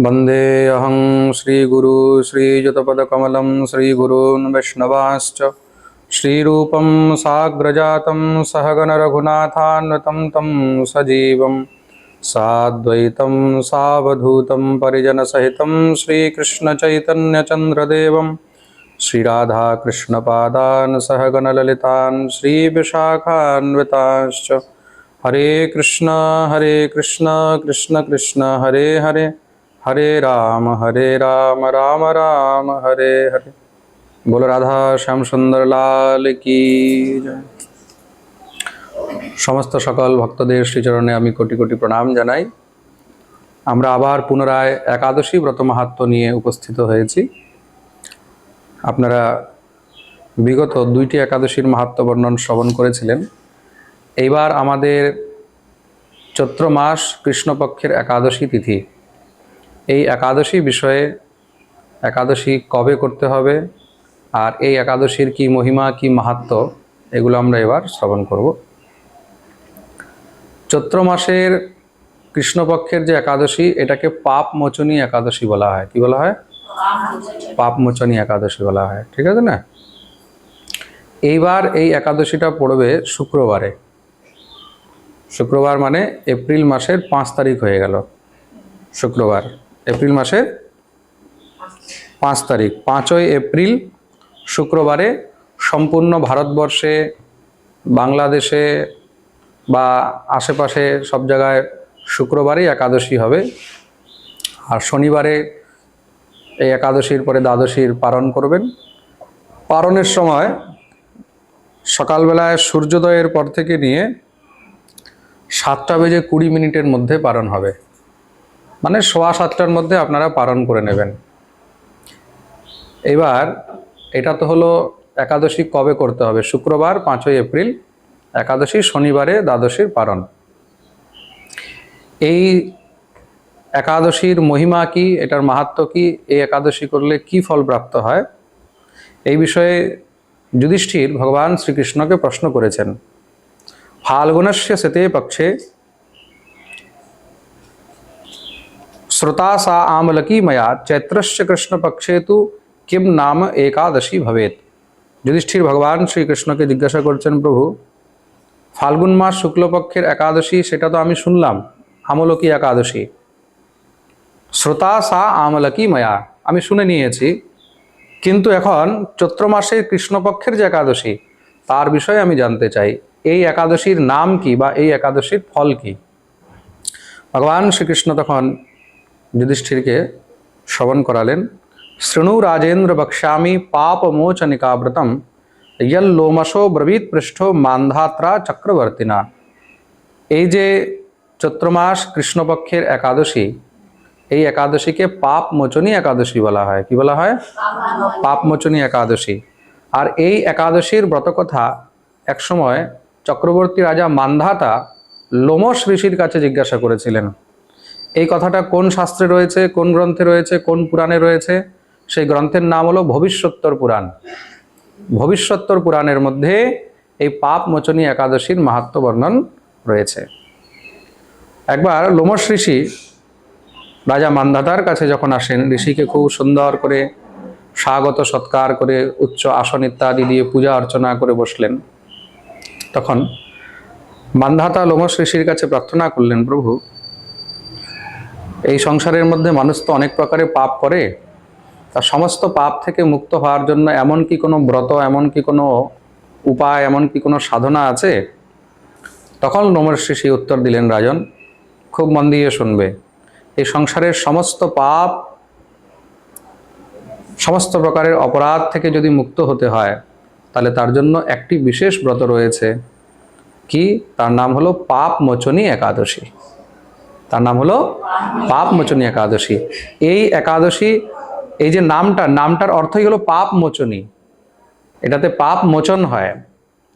वन्देऽहं श्रीगुरु श्रीयुतपदकमलं श्रीगुरून् वैष्णवांश्च। श्रीरूपं साग्रजातं सहगणरघुनाथान्वतं तं सजीवं। साद्वैतं सावधूतं परिजनसहितं श्रीकृष्णचैतन्यचन्द्रदेवं। श्रीराधाकृष्णपादान् सहगणललितान् श्रीविशाखान्वितांश्च। हरे कृष्ण हरे कृष्ण कृष्ण कृष्ण, हरे हरे। হরে রাম হরে রাম রাম রাম, হরে হরে। বলো রাধা শ্যাম সুন্দর লাল কি সমস্ত সকল ভক্তদের শ্রীচরণে আমি কোটি কোটি প্রণাম জানাই। আমরা আবার পুনরায় একাদশী ব্রত মাহাত্ম নিয়ে উপস্থিত হয়েছি। আপনারা বিগত দুইটি একাদশীর মাহাত্ম বর্ণন শ্রবণ করেছিলেন। এইবার আমাদের চৈত্র মাস কৃষ্ণপক্ষের একাদশী তিথি। এই একাদশী বিষয়ে একাদশী কবে করতে হবে আর এই একাদশীর কি মহিমা, কি মাহাত্ম, এগুলো আমরা এবার শ্রবণ করব। চৈত্র মাসের কৃষ্ণপক্ষের যে একাদশী, এটাকে পাপ মোচনী একাদশী বলা হয়। কি বলা হয়? পাপ মোচনী একাদশী বলা হয়। ঠিক আছে না? এইবার এই একাদশীটা পড়বে শুক্রবারে। শুক্রবার মানে এপ্রিল মাসের পাঁচ তারিখ হয়ে গেল। শুক্রবার। এপ্রিল মাসের পাঁচ তারিখ। পাঁচই এপ্রিল শুক্রবারে সম্পূর্ণ ভারতবর্ষে, বাংলাদেশে বা আশেপাশে সব জায়গায় শুক্রবারেই একাদশী হবে। আর শনিবারে এই একাদশীর পরে দ্বাদশীর পালন করবেন। পালনের সময় সকালবেলায় সূর্যোদয়ের পর থেকে নিয়ে সাতটা বেজে কুড়ি মিনিটের মধ্যে পালন হবে। মানে সোয়া সাতটার মধ্যে আপনারা পালন করে নেবেন। এবার এটা তো হলো একাদশী কবে করতে হবে? শুক্রবার পাঁচই এপ্রিল, একাদশী শনিবারে দ্বাদশীর পালন। এই একাদশীর মহিমা কি? এটার মাহাত্ম কি? এই একাদশী করলে কি ফল প্রাপ্ত হয়? এই বিষয়ে যুধিষ্ঠির ভগবান শ্রীকৃষ্ণকে প্রশ্ন করেছেন। ফাল্গুনস্য শীতে পক্ষে শ্রোতা সা আমলকি ময়া চৈত্রস্য কৃষ্ণপক্ষে তু কিম নাম একাদশী ভবেত যুধিষ্ঠির ভগবান শ্রীকৃষ্ণকে জিজ্ঞাসা করছেন প্রভু ফাল্গুন মাস শুক্লপক্ষের একাদশী সেটা তো আমি শুনলাম। আমলকি একাদশী। শ্রোতা সা আমলকি ময়া। আমি শুনে নিয়েছি। কিন্তু এখন চৈত্র মাসের কৃষ্ণপক্ষের যে একাদশী, তার বিষয়ে আমি জানতে চাই। এই একাদশীর নাম কি বা এই একাদশীর ফল কি? ভগবান শ্রীকৃষ্ণ তখন যুধিষ্ঠিরকে শ্রবণ করালেন, শৃণু রাজেন্দ্র বক্ষ্যামি পাপ মোচনিকাব্রতম লোমসো ব্রবীত পৃষ্ঠ মান্ধাত্রা চক্রবর্তীনা। এই যে চৈত্র মাস কৃষ্ণপক্ষের একাদশী, এই একাদশীকে পাপ মোচনী একাদশী বলা হয়। কি বলা হয়? পাপ মোচনী একাদশী। আর এই একাদশীর ব্রতকথা একসময় চক্রবর্তী রাজা মান্ধাতা লোমস ঋষির কাছে জিজ্ঞাসা করেছিলেন এই কথাটা কোন শাস্ত্রে রয়েছে, কোন গ্রন্থে রয়েছে, কোন পুরাণে রয়েছে? সেই গ্রন্থের নাম হলো ভবিষ্যোত্তর পুরাণ। ভবিষ্যোত্তর পুরাণের মধ্যে এই পাপ মোচনী একাদশীর মাহাত্ম বর্ণন রয়েছে। একবার লোমস ঋষি রাজা মান্ধাতার কাছে যখন আসেন, ঋষিকে খুব সুন্দর করে স্বাগত সৎকার করে উচ্চ আসন ইত্যাদি দিয়ে পূজা অর্চনা করে বসলেন। তখন মান্ধাতা লোমস ঋষির কাছে প্রার্থনা করলেন, প্রভু এই সংসারের মধ্যে মানুষ তো অনেক প্রকারে পাপ করে। তার সমস্ত পাপ থেকে মুক্ত হওয়ার জন্য এমন কি কোনো ব্রত, এমন কি কোনো উপায়, এমন কি কোনো সাধনা আছে? তখন লোমস ঋষি উত্তর দিলেন, রাজন, খুব মন দিয়ে শুনবে। এই সংসারের সমস্ত পাপ, সমস্ত প্রকারের অপরাধ থেকে যদি মুক্ত হতে হয়, তাহলে তার জন্য একটি বিশেষ ব্রত রয়েছে। কি? তার নাম হলো পাপ মোচনী একাদশী। তার নাম হলো পাপ মোচনী একাদশী। এই একাদশী, এই যে নামটা, নামটার অর্থই হলো পাপ মোচনী। এটাতে পাপ মোচন হয়,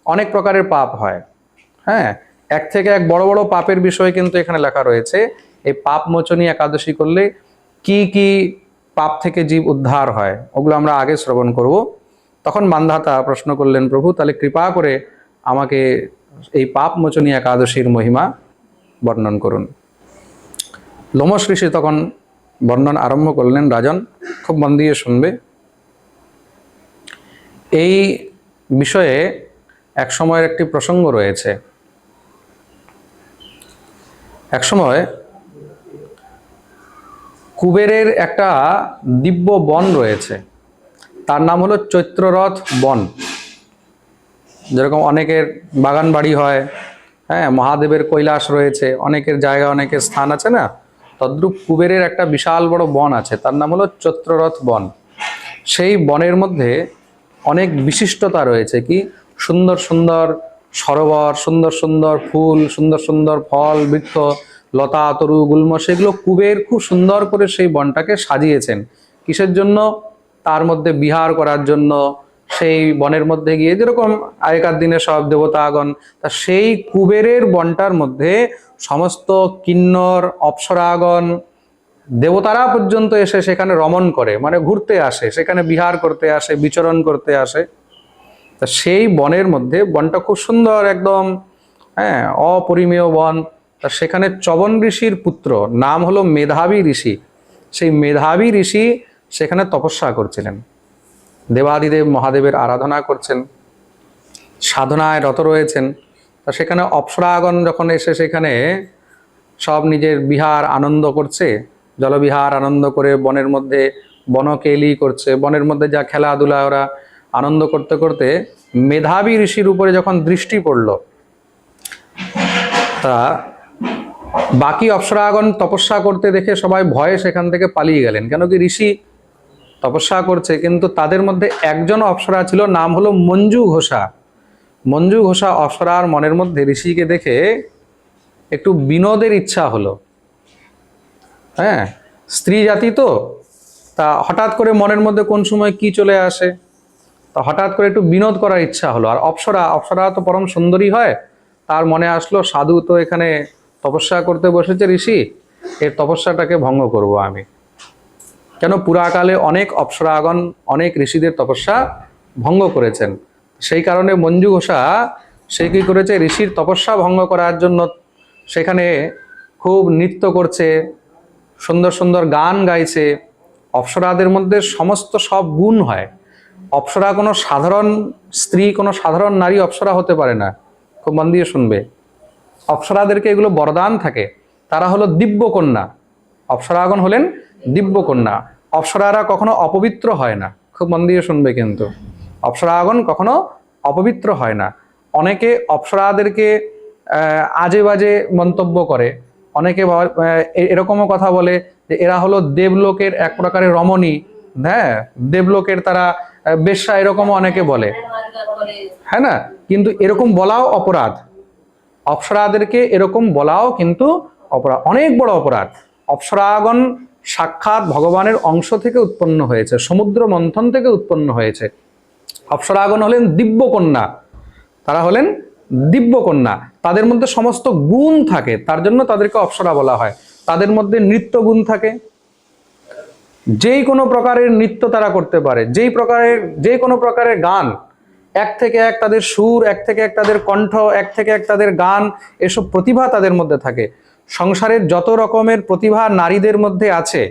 অনেক প্রকারের পাপ হয়। হ্যাঁ এক থেকে এক বড় বড় পাপের বিষয় কিন্তু এখানে লেখা রয়েছে। এই পাপ মোচনী একাদশী করলে কি কি পাপ থেকে জীব উদ্ধার হয়, ওগুলো আমরা আগে শ্রবণ করব। তখন মান্ধাতা প্রশ্ন করলেন, প্রভু, তাহলে কৃপা করে আমাকে এই পাপ মোচনী একাদশীর মহিমা বর্ণন করুন। লোমস ঋষি তখন বর্ণন আরম্ভ করলেন, রাজন, খুব মন দিয়ে শুনবে। এই বিষয়ে এক সময়ের একটি প্রসঙ্গ রয়েছে। এক সময় কুবেরের একটা দিব্য বন রয়েছে। তার নাম হলো চৈত্ররথ বন। যেরকম অনেকের বাগান বাড়ি হয় হ্যাঁ মহাদেবের কৈলাস রয়েছে, অনেকের জায়গা, অনেকের স্থান আছে না? তদ্রূপ কুবেরের একটা বিশাল বড় বন আছে, তার নাম হলো চৈত্ররথ বন। সেই বনের মধ্যে অনেক বিশিষ্টতা রয়েছে কি, সুন্দর সুন্দর সরোবর, সুন্দর সুন্দর ফুল, সুন্দর সুন্দর ফল, বৃক্ষ, লতা, তরু, গুল্ম, সেগুলো কুবের খুব সুন্দর করে সেই বনটাকে সাজিয়েছেন। কিসের জন্য? তার মধ্যে বিহার করার জন্য সেই বনের মধ্যে গিয়ে যেরকম আগেকার দিনে সব দেবতাগণ, তা সেই কুবেরের বনটার মধ্যে সমস্ত কিন্নর, অপ্সরাগণ দেবতারা পর্যন্ত এসে সেখানে রমণ করে মানে ঘুরতে আসে, সেখানে বিহার করতে আসে, বিচরণ করতে আসে। তা সেই বনের মধ্যে বনটা খুব সুন্দর একদম হ্যাঁ অপরিমেয় বন। তা সেখানে চবন ঋষির পুত্র, নাম হলো মেধাবী ঋষি। সেই মেধাবী ঋষি সেখানে তপস্যা করছিলেন। দেবাদিদেব মহাদেবের আরাধনা করছেন, সাধনায় রত রয়েছেন, তা সেখানে অপ্সরাগণ যখন এসে সেখানে সব নিজের বিহার আনন্দ করছে, জলবিহার আনন্দ করে বনের মধ্যে বনকেলি করছে, বনের মধ্যে যা খেলাধুলা ওরা আনন্দ করতে করতে মেধাবী ঋষির উপরে যখন দৃষ্টি পড়ল, তা বাকি অপ্সরাগণ তপস্যা করতে দেখে সবাই ভয়ে সেখান থেকে পালিয়ে গেলেন। কেন কি ঋষি তপস্যা করছে, কিন্তু তাদের মধ্যে একজন অপ্সরা ছিল, নাম হলো মঞ্জু ঘোষা। মঞ্জু ঘোষা অপ্সরার মনের মধ্যে ঋষিকে দেখে একটু বিনোদের ইচ্ছা হলো। হ্যাঁ স্ত্রী জাতি তো, তা হঠাৎ করে মনের মধ্যে কোন সময় কি চলে আসে? তা হঠাৎ করে একটু বিনোদ করার ইচ্ছা হলো। আর অপ্সরা অপ্সরা তো পরম সুন্দরী হয়, তার মনে আসলো, সাধু তো এখানে তপস্যা করতে বসেছে ঋষি, এর তপস্যাটাকে ভঙ্গ করব আমি। কেন পুরাকালে অনেক অপ্সরাগণ, অনেক ঋষিদের তপস্যা ভঙ্গ করেছেন? সেই কারণে মঞ্জু ঘোষা, সে কী করেছে? ঋষির তপস্যা ভঙ্গ করার জন্য সেখানে খুব নৃত্য করছে, সুন্দর সুন্দর গান গাইছে। অপ্সরাদের মধ্যে সমস্ত সব গুণ হয়। অপ্সরা কোনো সাধারণ স্ত্রী, কোনো সাধারণ নারী অপ্সরা হতে পারে না। খুব মন দিয়ে শুনবে। অপ্সরাদেরকে এগুলো বরদান থাকে। তারা হলো দিব্য কন্যা অপ্সরাগণ হলেন দিব্য কন্যা অপ্সরারা কখনো অপবিত্র হয় না। খুব মন দিয়ে শুনবে কিন্তু। অপ্সরাগণ কখনো অপবিত্র হয় না। অনেকে অপ্সরাদেরকে আজে বাজে মন্তব্য করে। অনেকে এরকমও কথা বলে যে এরা হলো দেবলোকের এক প্রকারের রমণী। হ্যাঁ দেবলোকের তারা বেশ্যা এরকমও অনেকে বলে। হ্যাঁ না? কিন্তু এরকম বলাও অপরাধ। অপ্সরাদেরকে এরকম বলাও কিন্তু অপরাধ। অনেক বড় অপরাধ। অপ্সরাগণ সাক্ষাৎ ভগবানের অংশ থেকে উৎপন্ন হয়েছে, সমুদ্র মন্থন থেকে উৎপন্ন হয়েছে। অপ্সরাগণ হলেন দিব্য কন্যা তারা হলেন দিব্য কন্যা তাদের মধ্যে সমস্ত গুণ থাকে, তার জন্য তাদেরকে অপ্সরা বলা হয়। তাদের মধ্যে নৃত্য গুণ থাকে। যেই কোনো প্রকারের নৃত্য তারা করতে পারে, যেই প্রকারের, যে কোনো প্রকারের গান, এক থেকে এক তাদের সুর, এক থেকে এক তাদের কণ্ঠ, এক থেকে এক তাদের গান, এসব প্রতিভা তাদের মধ্যে থাকে। সংসারের যত রকমের প্রতিভা নারীদের মধ্যে আছে,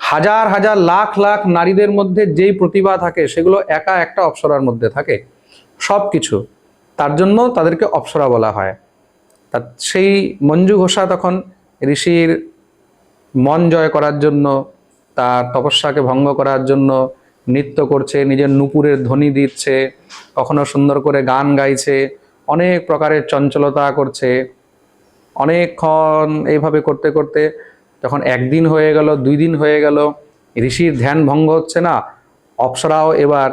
হাজার হাজার লাখ লাখ নারীদের মধ্যে যেই প্রতিভা থাকে, সেগুলো একা একটা অপ্সরার মধ্যে থাকে। সব কিছু তার জন্য তাদেরকে অপ্সরা বলা হয়। তা সেই মঞ্জু ঘোষা তখন ঋষির মন জয় করার জন্য, তার তপস্যাকে ভঙ্গ করার জন্য নৃত্য করছে, নিজের নুপুরের ধ্বনি দিচ্ছে, কখনো সুন্দর করে গান গাইছে, অনেক প্রকারের চঞ্চলতা করছে। অনেকক্ষণ এইভাবে করতে করতে যখন একদিন হয়ে গেল, দুই দিন হয়ে গেল, ঋষির ধ্যান ভঙ্গ হচ্ছে না, অপ্সরাও এবার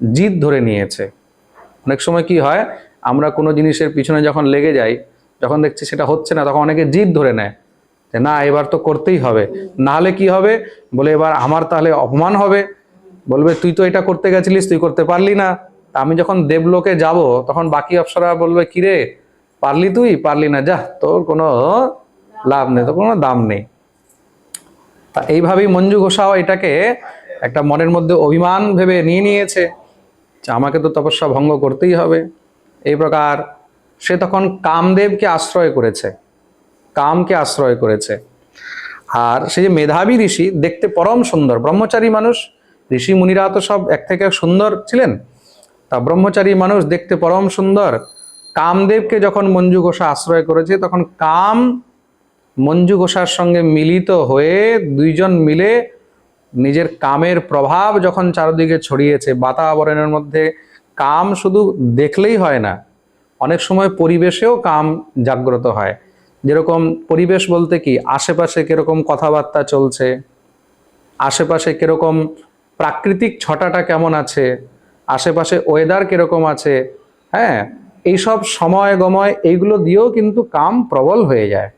জিদ ধরে নিয়েছে। অনেক সময় কি হয়, আমরা কোনো জিনিসের পিছনে যখন লেগে যাই, যখন দেখছি সেটা হচ্ছে না, তখন অনেকে জিদ ধরে নেয় যে, না, এবার তো করতেই হবে। না হলে কি হবে? বলে, এবার আমার তাহলে অপমান হবে। বলবে, তুই তো এটা করতে গেছিলিস, তুই করতে পারলি না। আমি যখন দেবলোকে যাব, তখন বাকি অপ্সরা বলবে কিরে পারলি তুই, পারলি না, যা, তোর কোনো লাভ নেই, তোর কোনো দাম নেই। তা এইভাবেই মঞ্জু ঘোষাও এটাকে একটা মনের মধ্যে অভিমান ভেবে নিয়ে নিয়েছে যে আমাকে তো তপস্যা ভঙ্গ করতেই হবে। এই প্রকার সে তখন কামদেবকে আশ্রয় করেছে, কামকে আশ্রয় করেছে। আর সে যে মেধাবী ঋষি, দেখতে পরম সুন্দর, ব্রহ্মচারী মানুষ, ঋষি মুনিরা তো সব এক থেকে সুন্দর ছিলেন। তা ব্রহ্মচারী মানুষ দেখতে পরম সুন্দর কামদেবকে যখন মঞ্জু ঘোষা আশ্রয় করেছে, তখন কাম মঞ্জু ঘোষার সঙ্গে মিলিত হয়ে দুইজন মিলে নিজের কামের প্রভাব যখন চারদিকে ছড়িয়েছে, বাতাবরণের মধ্যে কাম শুধু দেখলেই হয় না, অনেক সময় পরিবেশেও কাম জাগ্রত হয়। যেরকম পরিবেশ বলতে কি? আশেপাশে কীরকম কথাবার্তা চলছে? আশেপাশে কীরকম প্রাকৃতিক ছটাটা কেমন আছে? আশেপাশে ওয়েদার কীরকম আছে? হ্যাঁ এইসব সময় গময় এইগুলো দিয়েও কিন্তু কাম প্রবল হয়ে যায়।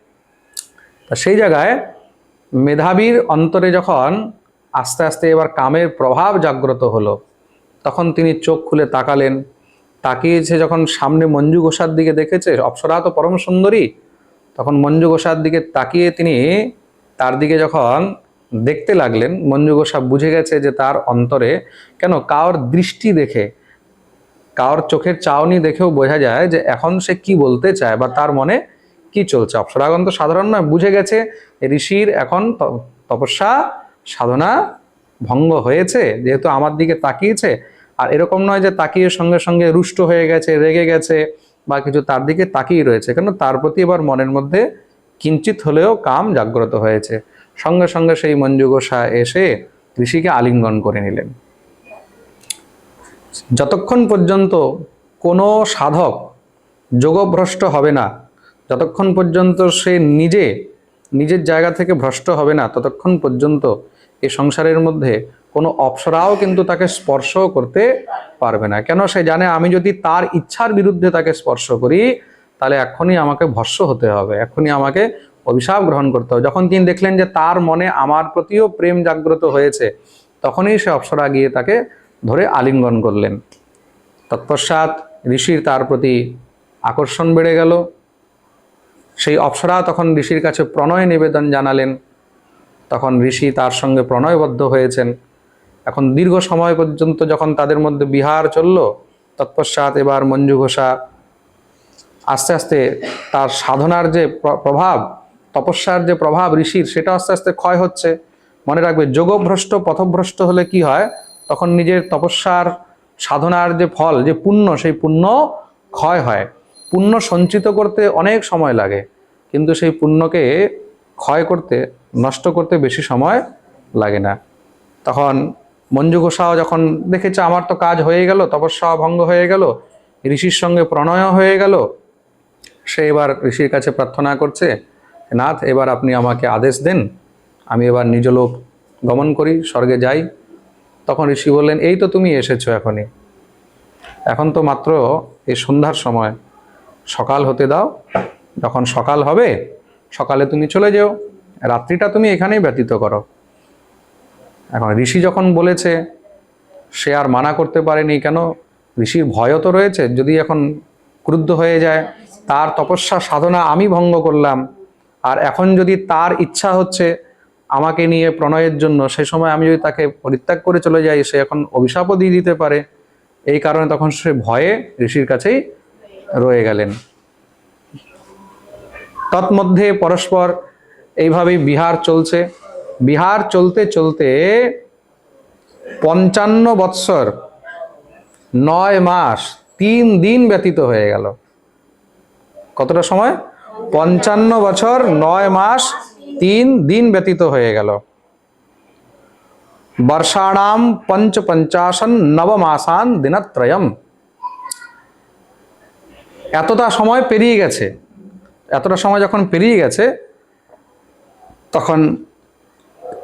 তা সেই জায়গায় মেধাবীর অন্তরে যখন আস্তে আস্তে এবার কামের প্রভাব জাগ্রত হলো, তখন তিনি চোখ খুলে তাকালেন। তাকিয়েছে যখন সামনে মঞ্জু ঘোষার দিকে দেখেছে, অপ্সরা তো পরম সুন্দরী, তখন মঞ্জু ঘোষার দিকে তাকিয়ে তিনি তার দিকে যখন দেখতে লাগলেন, মঞ্জু ঘোষা বুঝে গেছে যে তার অন্তরে কেন কার দৃষ্টি দেখে কার চোখের চাওনি দেখেও বোঝা যায় যে এখন সে কি বলতে চায় বা তার মনে কি চলছে। অপ্সরাগণ তো সাধারণ নয়, বুঝে গেছে ঋষির এখন তপস্যা, সাধনা ভঙ্গ হয়েছে, যেহেতু আমার দিকে তাকিয়েছে। আর এরকম নয় যে তাকিয়ে সঙ্গে সঙ্গে রুষ্ট হয়ে গেছে, রেগে গেছে বা কিছু তার দিকে তাকিয়ে রয়েছে, কেন তার প্রতি এবার মনের মধ্যে কিঞ্চিত হলেও কাম জাগ্রত হয়েছে। সঙ্গে সঙ্গে সেই মঞ্জু গোসা এসে ঋষিকে আলিঙ্গন করে নিলেন। যতক্ষণ পর্যন্ত কোনো সাধক যোগভ্রষ্ট হবে না, যতক্ষণ পর্যন্ত সে নিজে, নিজের জায়গা থেকে ভ্রষ্ট হবে না, ততক্ষণ পর্যন্ত এই সংসারের মধ্যে কোনো অপসরাও কিন্তু তাকে স্পর্শ করতে পারবে না। কেন সে জানে আমি যদি তার ইচ্ছার বিরুদ্ধে তাকে স্পর্শ করি, তাহলে এখনই আমাকে ভস্য হতে হবে, এখনই আমাকে অভিশাপ গ্রহণ করতে হবে। যখন তিনি দেখলেন যে তার মনে আমার প্রতিও প্রেম জাগ্রত হয়েছে, তখনই সে অপসরা গিয়ে তাকে ধরে আলিঙ্গন করলেন। তৎপশ্চাৎ ঋষির তার প্রতি আকর্ষণ বেড়ে গেল। সেই অপ্সরা তখন ঋষির কাছে প্রণয় নিবেদন জানালেন। তখন ঋষি তার সঙ্গে প্রণয়বদ্ধ হয়েছেন। এখন দীর্ঘ সময় পর্যন্ত যখন তাদের মধ্যে বিহার চলল, তৎপশ্চাৎ এবার মঞ্জু ঘোষা আস্তে আস্তে তার সাধনার যে প্র- প্রভাব, তপস্যার যে প্রভাব ঋষির, সেটা আস্তে আস্তে ক্ষয় হচ্ছে। মনে রাখবে, যোগভ্রষ্ট, পথভ্রষ্ট হলে কি হয়? তখন নিজের তপস্যার সাধনার যে ফল, যে পুণ্য, সেই পুণ্য ক্ষয় হয়। পুণ্য সঞ্চিত করতে অনেক সময় লাগে, কিন্তু সেই পুণ্যকে ক্ষয় করতে, নষ্ট করতে বেশি সময় লাগে না। তখন মঞ্জু ঘোষাও যখন দেখেছে, আমার তো কাজ হয়ে গেল, তপস্যা ভঙ্গ হয়ে গেল, ঋষির সঙ্গে প্রণয় হয়ে গেল, সে এবার ঋষির কাছে প্রার্থনা করছে, নাথ, এবার আপনি আমাকে আদেশ দেন, আমি এবার নিজ লোক গমন করি, স্বর্গে যাই। তখন ঋষি বললেন, এই তো তুমি এসেছ এখনই। এখন তো মাত্র এই সন্ধ্যার সময়। সকাল হতে দাও, যখন সকাল হবে, সকালে তুমি চলে যেও। রাত্রিটা তুমি এখানেই ব্যতীত করো। এখন ঋষি যখন বলেছে, সে আর মানা করতে পারেনি কেন? ঋষির ভয়ও তো রয়েছে, যদি এখন ক্রুদ্ধ হয়ে যায়, তার তপস্যা সাধনা আমি ভঙ্গ করলাম। আর এখন যদি তার ইচ্ছা হচ্ছে আমাকে নিয়ে প্রণয়ের জন্য, সেই সময় আমি যদি তাকে পরিত্যাগ করে চলে যাই, সে এখন অভিশাপও দিয়ে দিতে পারে। এই কারণে তখন সে ভয়ে ঋষির কাছেই রয়ে গেলেন। তৎমধ্যে পরস্পর এইভাবেই বিহার চলছে। বিহার চলতে চলতে পঞ্চান্ন বৎসর, নয় মাস, তিন দিন ব্যতীত হয়ে গেল। কতটা সময়? পঞ্চান্ন বছর, নয় মাস তিন দিন ব্যতীত হয়ে গেল। বর্ষাণাম পঞ্চ পঞ্চাশন নবমাসান দিনত্রয়ম। এতটা সময় পেরিয়ে গেছে। এতটা সময় যখন পেরিয়ে গেছে, তখন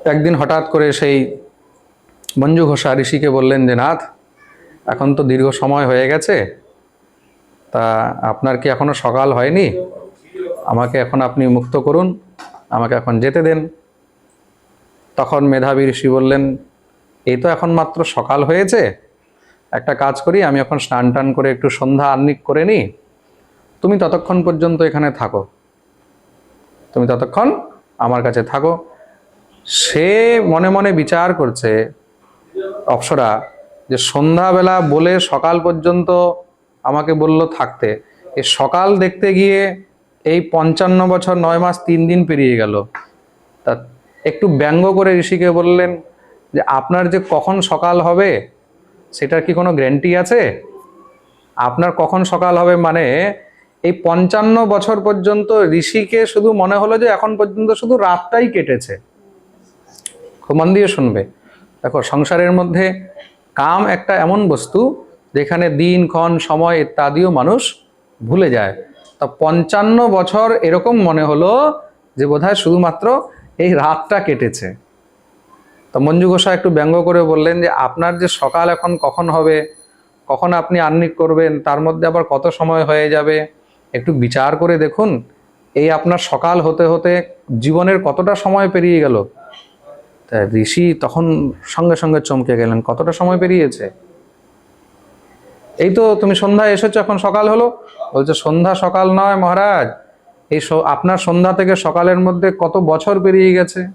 একদিন হঠাৎ করে সেই মঞ্জু ঘোষা ঋষিকে বললেন যে, নাথ, এখন তো দীর্ঘ সময় হয়ে গেছে। তা আপনার কি এখনও সকাল হয়নি? আমাকে এখন আপনি মুক্ত করুন। আমাকে এখন যেতে দেন। তখন মেধাবী ঋষি বললেন, এই তো এখন মাত্র সকাল হয়েছে। একটা কাজ করি, আমি এখন স্নান টান করে একটু সন্ধ্যা আহ্নিক করে নিই। তুমি ততক্ষণ পর্যন্ত এখানে থাকো। তুমি ততক্ষণ আমার কাছে থাকো। সে মনে মনে বিচার করছে অপ্সরা যে সন্ধ্যাবেলা বলে সকাল পর্যন্ত আমাকে বলল থাকতে। এ সকাল দেখতে গিয়ে এই পঞ্চান্ন বছর নয় মাস তিন দিন পেরিয়ে গেল। তা একটু ব্যঙ্গ করে ঋষিকে বললেন যে, আপনার যে কখন সকাল হবে, সেটার কি কোনো গ্যারান্টি আছে? আপনার কখন সকাল হবে মানে এই পঞ্চান্ন বছর পর্যন্ত ঋষিকে শুধু মনে হলো যে, এখন পর্যন্ত শুধু রাতটাই কেটেছে। খুব মন দিয়ে শুনবে। দেখো, সংসারের মধ্যে কাম একটা এমন বস্তু, যেখানে দিন, ক্ষণ, সময় ইত্যাদিও মানুষ ভুলে যায়। তা পঞ্চান্ন বছর এরকম মনে হলো যে বোধহয় শুধুমাত্র এই রাতটা কেটেছে। তো মঞ্জু ঘোষা একটু ব্যঙ্গ করে বললেন যে, আপনার যে সকাল এখন কখন হবে? কখন আপনি আর্নিক করবেন? তার মধ্যে আবার কত সময় হয়ে যাবে? একটু বিচার করে দেখুন, এই আপনার সকাল হতে হতে জীবনের কতটা সময় পেরিয়ে গেল? তা ঋষি তখন সঙ্গে সঙ্গে চমকে গেলেন, কতটা সময় পেরিয়েছে? এই তো তুমি সন্ধ্যায় এসেছ, এখন সকাল হলো। বলছে, সন্ধ্যা সকাল নয় মহারাজ। এই আপনার সন্ধ্যা থেকে সকালের মধ্যে কত বছর পেরিয়ে গেছে?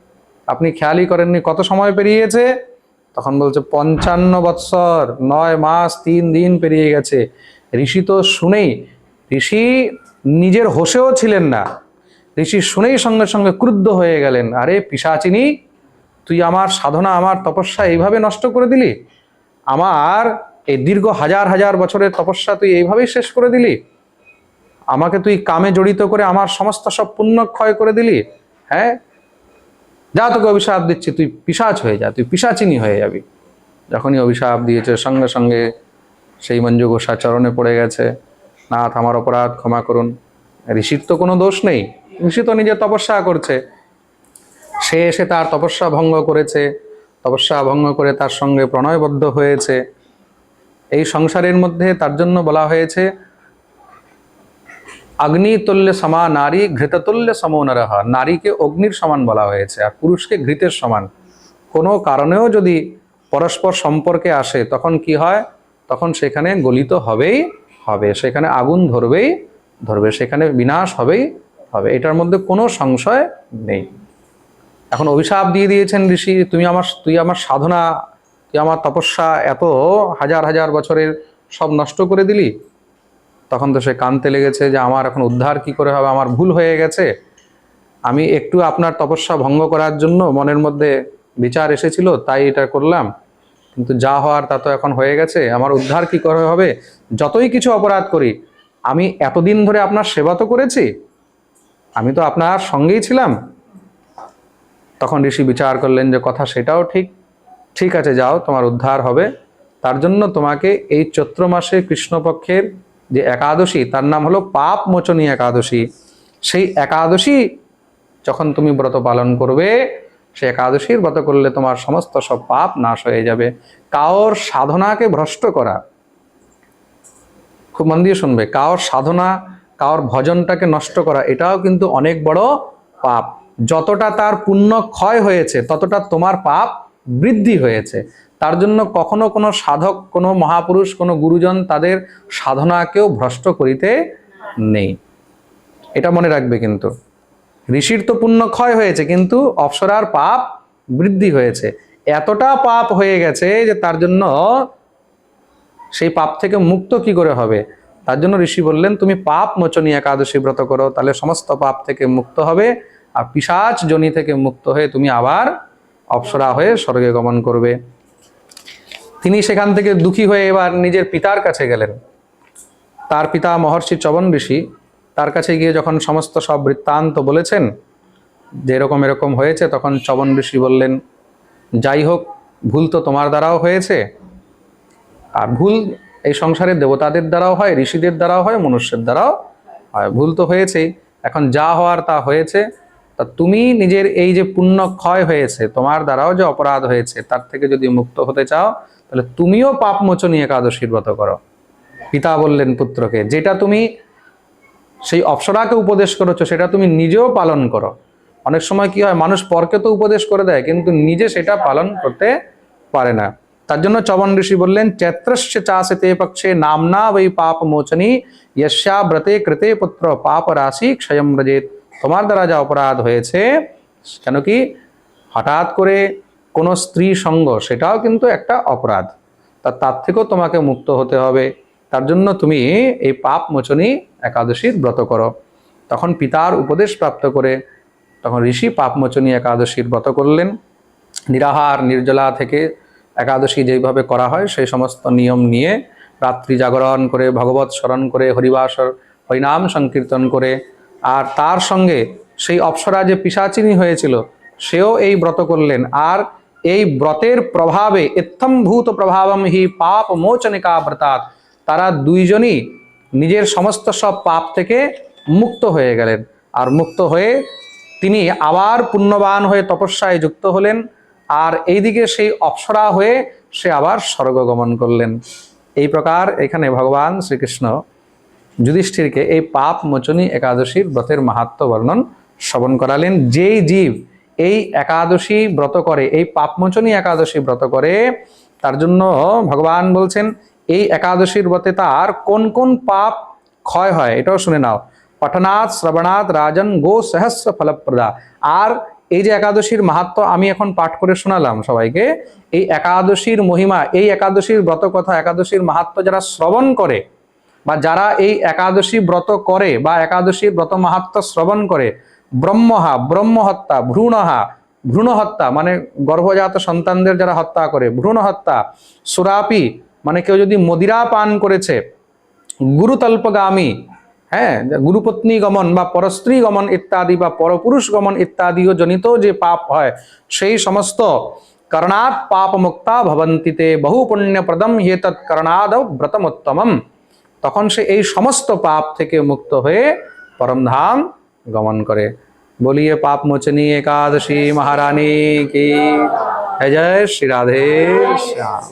আপনি খেয়ালই করেননি কত সময় পেরিয়েছে? তখন বলছে, পঞ্চান্ন বৎসর, নয় মাস, তিন দিন পেরিয়ে গেছে। ঋষি তো শুনেই, ঋষি নিজের হোশেও ছিলেন না। ঋষি শুনেই সঙ্গে সঙ্গে ক্রুদ্ধ হয়ে গেলেন। আরে, পিসাচিনী, তুই আমার সাধনা, আমার তপস্যা এইভাবে নষ্ট করে দিলি? আমার এই দীর্ঘ হাজার হাজার বছরের তপস্যা তুই এইভাবেই শেষ করে দিলি? আমাকে তুই কামে জড়িত করে আমার সমস্ত সব পুণ্য ক্ষয় করে দিলি? হ্যাঁ? যা তোকে অভিশাপ দিচ্ছি, তুই পিসাচ হয়ে যা, তুই পিসাচিনী হয়ে যাবি। যখনই অভিশাপ দিয়েছে সঙ্গে সঙ্গে সেই মঞ্জু গোসা চরণে পড়ে গেছে। নাথ, আমার অপরাধ ক্ষমা করুন। ঋষির তো কোনো দোষ নেই। ঋষি তো নিজে তপস্যা করছে। সে এসে তার তপস্যা ভঙ্গ করেছে। তপস্যা ভঙ্গ করে তার সঙ্গে প্রণয়বদ্ধ হয়েছে। এই সংসারের মধ্যে তার জন্য বলা হয়েছে অগ্নিতুল্য সমা নারী ঘৃততুল্য সমনরহ নারীকে অগ্নির সমান বলা হয়েছে আর পুরুষকে ঘৃতের সমান। কোনো কারণেও যদি পরস্পর সম্পর্কে আসে, তখন কি হয়? তখন সেখানে গলিত হবেই, হবে। সেখানে আগুন ধরবেই, ধরবে। সেখানে বিনাশ হবেই, হবে। এটার মধ্যে কোনো সংশয় নেই। এখন অভিশাপ দিয়ে দিয়েছেন ঋষি, তুমি আমার, তুই আমার সাধনা তুই আমার তপস্যা এত হাজার হাজার বছরের সব নষ্ট করে দিলি? তখন তো সে কানতে লেগেছে যে আমার এখন উদ্ধার কি করে হবে? আমার ভুল হয়ে গেছে। আমি একটু আপনার তপস্যা ভঙ্গ করার জন্য মনের মধ্যে বিচার এসেছিল, তাই এটা করলাম। কিন্তু যা হওয়ার তা তো এখন হয়ে গেছে। আমার উদ্ধার কি করে হবে? যতই কিছু অপরাধ করি, আমি এতদিন ধরে আপনার সেবা তো করেছি। আমি তো আপনার সঙ্গেই ছিলাম। তখন ঋষি বিচার করলেন যে কথা সেটাও ঠিক। ঠিক আছে, যাও, তোমার উদ্ধার হবে। তার জন্য তোমাকে এই চৈত্র মাসে কৃষ্ণপক্ষের যে একাদশী, তার নাম হলো পাপ মোচনী একাদশী। সেই একাদশী যখন তুমি ব্রত পালন করবে, সেই একাদশীর ব্রত করলে তোমার সমস্ত সব পাপ নাশ হয়ে যাবে। কাওর সাধনাকে ভ্রষ্ট করা। খুব মন দিয়ে শুনবে, কাওর সাধনা, কাওর ভজনটাকে নষ্ট করা, এটাও কিন্তু অনেক বড় পাপ। যতটা তার পুণ্য ক্ষয় হয়েছে, ততটা তোমার পাপ বৃদ্ধি হয়েছে। তার জন্য কখনো কোনো সাধক, কোনো মহাপুরুষ, কোনো গুরুজন তাদের সাধনাকেও ভ্রষ্ট করিতে নেই। এটা মনে রাখবে কিন্তু। ঋষির তো পুণ্য ক্ষয় হয়েছে, কিন্তু অপ্সরার পাপ বৃদ্ধি হয়েছে। এতটা পাপ হয়ে গেছে যে তার জন্য সেই পাপ থেকে মুক্ত কি করে হবে? তার জন্য ঋষি বললেন, তুমি পাপ মোচনী একাদশী ব্রত করো, তাহলে সমস্ত পাপ থেকে মুক্ত হবে। আর পিসাচ জনি থেকে মুক্ত হয়ে তুমি আবার অপ্সরা হয়ে স্বর্গে গমন করবে। তিনি সেখান থেকে দুঃখী হয়ে এবার নিজের পিতার কাছে গেলেন। তার পিতা মহর্ষি চবন ঋষি, তার কাছে গিয়ে যখন সমস্ত সব বৃত্তান্ত বলেছেন যে এরকম এরকম হয়েছে, তখন চবন ঋষি বললেন, যাই হোক, ভুল তো তোমার দ্বারাও হয়েছে। আর ভুল এই সংসারের দেবতাদের দ্বারাও হয়, ঋষিদের দ্বারাও হয়, মনুষ্যের দ্বারাও হয়। ভুল তো হয়েছেই। এখন যা হওয়ার তা হয়েছে। তা তুমি নিজের এই যে পুণ্য ক্ষয় হয়েছে, তোমার দ্বারাও যে অপরাধ হয়েছে, তার থেকে যদি মুক্ত হতে চাও, তাহলে তুমিও পাপ মোচনী একাদশীর ব্রত করো। পিতা বললেন পুত্রকে, যেটা তুমি সেই অপ্সরাকে উপদেশ করেছ, সেটা তুমি নিজেও পালন করো। অনেক সময় কি হয়, মানুষ পরকে তো উপদেশ করে দেয়, কিন্তু নিজে সেটা পালন করতে পারে না। তার জন্য চবন ঋষি বললেন চৈত্রস্য চাষে তে পক্ষে নামনা বৈ পাপ মোচনী ব্রতে কৃতে পুত্র পাপ রাশি ক্ষয়ম ব্রজেত তোমার দ্বারা যা অপরাধ হয়েছে, কেন কি হঠাৎ করে কোনো স্ত্রী সঙ্গ, সেটাও কিন্তু একটা অপরাধ। তা তার থেকেও তোমাকে মুক্ত হতে হবে। তার জন্য তুমি এই পাপ মোচনী একাদশীর ব্রত করো। তখন পিতার উপদেশ প্রাপ্ত করে তখন ঋষি পাপমোচনী একাদশীর ব্রত করলেন। নিরাহার, নির্জলা থেকে একাদশী যেইভাবে করা হয়, সেই সমস্ত নিয়ম নিয়ে রাত্রি জাগরণ করে, ভগবত স্মরণ করে হরিবাস হরিনাম সংকীর্তন করে আর তার সঙ্গে সেই অপ্সরা যে পিসাচিনী হয়েছিল, সেও এই ব্রত করলেন। আর এই ব্রতের প্রভাবে ইত্থম্ভূত প্রভাবম হি পাপ মোচনিকা ব্রতাৎ। তারা দুইজনই নিজের সমস্ত সব পাপ থেকে মুক্ত হয়ে গেলেন। আর মুক্ত হয়ে তিনি আবার পুণ্যবান হয়ে তপস্যায় যুক্ত হলেন। আর এইদিকে সেই অপ্সরা হয়ে সে আবার স্বর্গ গমন করলেন। এই প্রকার এখানে ভগবান শ্রীকৃষ্ণ যুধিষ্ঠিরকে এই পাপ মোচনী একাদশীর ব্রতের মাহাত্ম বর্ণন শ্রবণ করালেন। যেই জীব এই একাদশী ব্রত করে, এই পাপমোচনী একাদশী ব্রত করে, তার জন্য ভগবান বলছেন, এই একাদশীর ব্রতে তার কোন কোন পাপ ক্ষয় হয়, এটাও শুনে নাও। পঠনাথ শ্রবণাথ রাজন, গো সহস্র ফলপ্রদা। আর এই যে একাদশীর মাহাত্ম আমি এখন পাঠ করে শোনালাম সবাইকে, এই একাদশীর মহিমা, এই একাদশীর ব্রত কথা, একাদশীর মাহাত্ম যারা শ্রবণ করে বা যারা এই একাদশী ব্রত করে বা একাদশী ব্রত মাহাত্ম শ্রবণ করে, ব্রহ্মহা, ব্রহ্মহত্যা, ভ্রূণহা ভ্রূণ হত্যা মানে গর্ভজাত সন্তানদের যারা হত্যা করে ভ্রূণ হত্যা সুরাপি মানে কেউ যদি মদিরা পান করেছে, গুরুতল্পগামী হ্যাঁ গুরুপত্নী গমন বা পরস্ত্রী গমন ইত্যাদি বা পরপুরুষ গমন ইত্যাদিও জনিত যে পাপ হয়, সেই সমস্ত করণাৎ পাপ মুক্তা ভবন্তিতে বহু পুণ্যপ্রদম হেতৎ করণাদ ব্রতমোত্তমম। তখন সে এই সমস্ত পাপ থেকে মুক্ত হয়ে পরমধাম গমন করে। বলিয়ে পাপ মোচনী একাদশী মহারানী কি? জয় শ্রী রাধে শ্যাম।